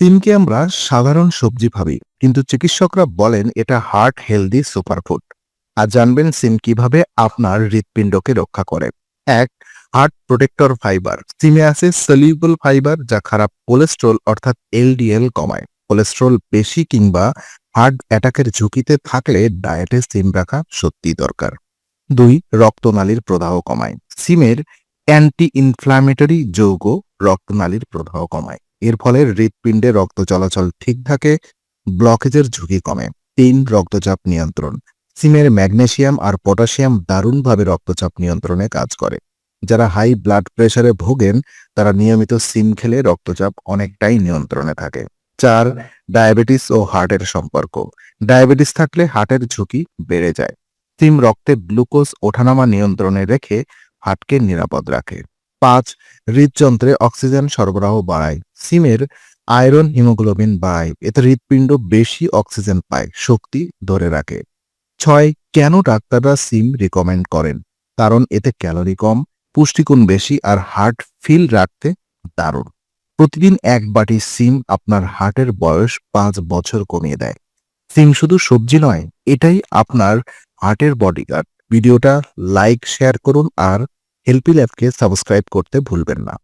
সিমকে আমরা সাধারণ সবজি ভাবি, কিন্তু চিকিৎসকরা বলেন এটা হার্ট হেলদি সুপারফুড আর জানবেন সিম কীভাবে আপনার হৃৎপিণ্ডকে রক্ষা করে। এক হার্ট প্রোটেক্টর ফাইবার সিমে আছে সলিউবল ফাইবার যা খারাপ কোলেস্ট্রল অর্থাৎ এলডিএল কমায়। কোলেস্ট্রল বেশি কিংবা হার্ট অ্যাটাকের ঝুঁকিতে থাকলে ডায়েটে সিম রাখা সত্যি দরকার। দুই, রক্তনালীর প্রদাহ কমায়। সিমের অ্যান্টি ইনফ্ল্যামেটরি যৌগ রক্তনালীর প্রদাহ কমায়। এর ফলে হৃৎপিণ্ডে রক্ত চলাচল ঠিক থাকে, ব্লকেজের ঝুঁকি কমে। তিন, রক্তচাপ নিয়ন্ত্রণ। সিমের ম্যাগনেশিয়াম আর পটাশিয়াম দারুণভাবে রক্তচাপ নিয়ন্ত্রণে কাজ করে। যারা হাই ব্লাড প্রেশারে ভোগেন, তারা নিয়মিত সিম খেলে রক্তচাপ অনেকটাই নিয়ন্ত্রণে থাকে। চার, ডায়াবেটিস ও হার্টের সম্পর্ক। ডায়াবেটিস থাকলে হার্টের ঝুঁকি বেড়ে যায়। সিম রক্তে গ্লুকোজ ওঠানামা নিয়ন্ত্রণে রেখে হার্টকে নিরাপদ রাখে। পাঁচ, হৃদযন্ত্রে অক্সিজেন সরবরাহ বাড়ায়। সিমের আয়রন হিমোগ্লোবিন বাড়ায়। এতে হৃৎপিণ্ড বেশি অক্সিজেন পায়, শক্তি ধরে রাখে। ছয়, কেন ডাক্তাররা সিম রিকমেন্ড করেন? কারণ এতে ক্যালোরি কম, পুষ্টিগুণ বেশি আর হার্ট ফিল রাখতে দারুণ। প্রতিদিন এক বাটি সিম আপনার হার্টের বয়স পাঁচ বছর কমিয়ে দেয়। সিম শুধু সবজি নয়, এটাই আপনার হার্টের বডিগার্ড ভিডিওটা লাইক শেয়ার করুন আর হেল্পি ল্যাবকে সাবস্ক্রাইব করতে ভুলবেন না।